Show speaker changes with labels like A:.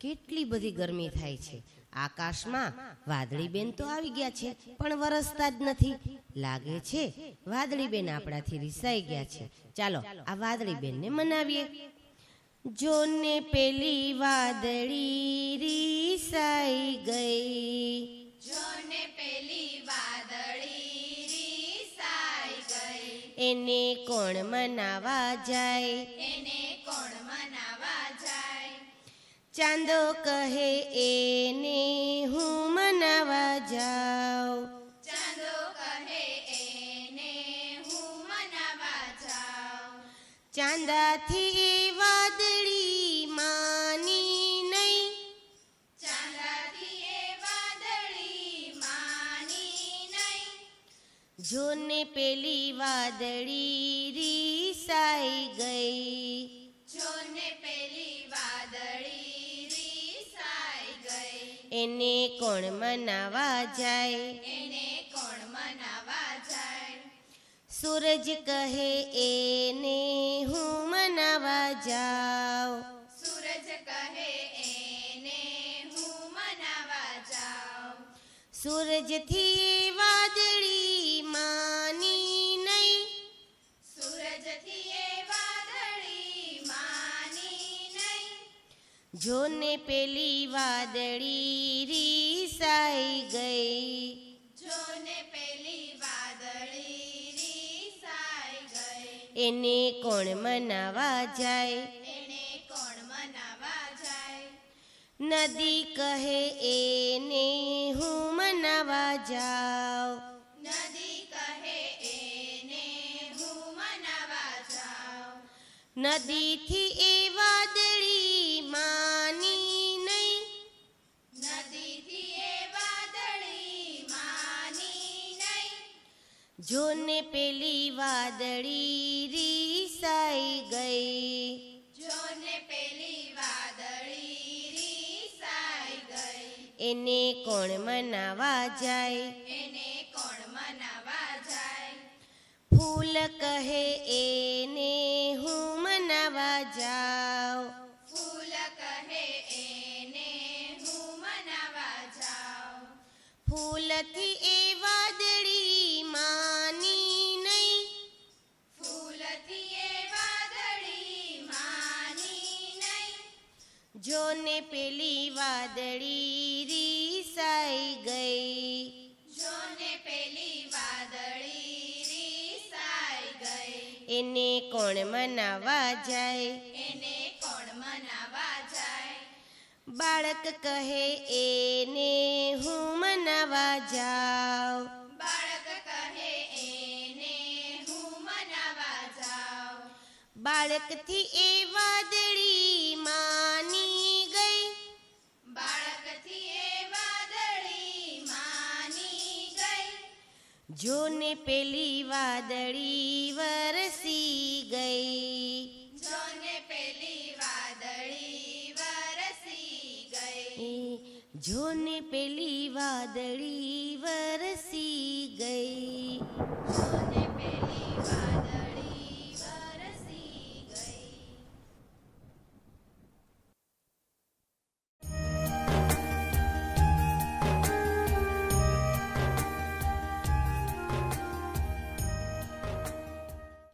A: કેટલી બધી ગરમી થાય છે. આકાશમાં વાદળી બેન તો આવી ગયા છે પણ વરસતા જ નથી. લાગે છે વાદળી બેન આપણાથી રિસાઈ ગયા છે. ચાલો આ વાદળી બેનને મનાવીએ. જોને પેલી વાદળી રીસાઈ ગઈ.
B: જોને પેલી વાદળી રિસાઈ ગઈ.
A: એને કોણ મનાવા જાય?
B: એને કોણ મનાવા જાય?
A: ચાંદો કહે એને હું મનાવા જાઉં.
B: ચાંદો કહે એને હું મનાવા જાઉં.
A: ચાંદાથી વાદળી માની નહીં.
B: ચાંદાથી એ વાદળી માની નહીં.
A: જોને પેલી વાદળી રીસાઈ ગઈ.
B: જોને પેલી
A: એને કોણ મનાવા જાય.
B: એને કોણ મનાવા જાય.
A: સૂરજ કહે એને હું મનાવા જાઉં.
B: સૂરજ કહે એને હું મનાવા જાઉં.
A: સૂરજથી જોને પેલી વાદળી રીસાઈ ગઈ.
B: જોને પેલી વાદળી રીસાઈ ગઈ.
A: એને કોણ મનાવા જાય?
B: એને કોણ મનાવા જાય?
A: નદી કહે એને હું મનાવા જાઉં.
B: નદી કહે એને હું મનાવા જાઉં.
A: નદીથી એ જોને પેલી વાદળી રીસાઈ ગઈ.
B: જોને પેલી વાદળી રીસાઈ ગઈ.
A: એને કોણ મનાવા જાય?
B: એને કોણ મનાવા જાય?
A: ફૂલ કહે એને હું મનાવા જાઉં.
B: ફૂલ કહે એને હું મનાવા જાઉં.
A: ફૂલથી એ જોને પેલી વાદળી રીસાઈ ગઈ.
B: જોને પેલી વાદળી રીસાઈ ગઈ.
A: એને કોણ મનાવા જાય.
B: એને કોણ મનાવા જાય.
A: બાળક કહે એને હું મનાવા જાઉં.
B: બાળક કહે એને હું મનાવા જાઉં.
A: બાળકથી એ વાદળી જોને પેલી વાદળી વરસી ગઈ.
B: જોને પેલી વાદળી વરસી ગઈ.
A: જોને પેલી વાદળી વરસી ગઈ.
B: જોને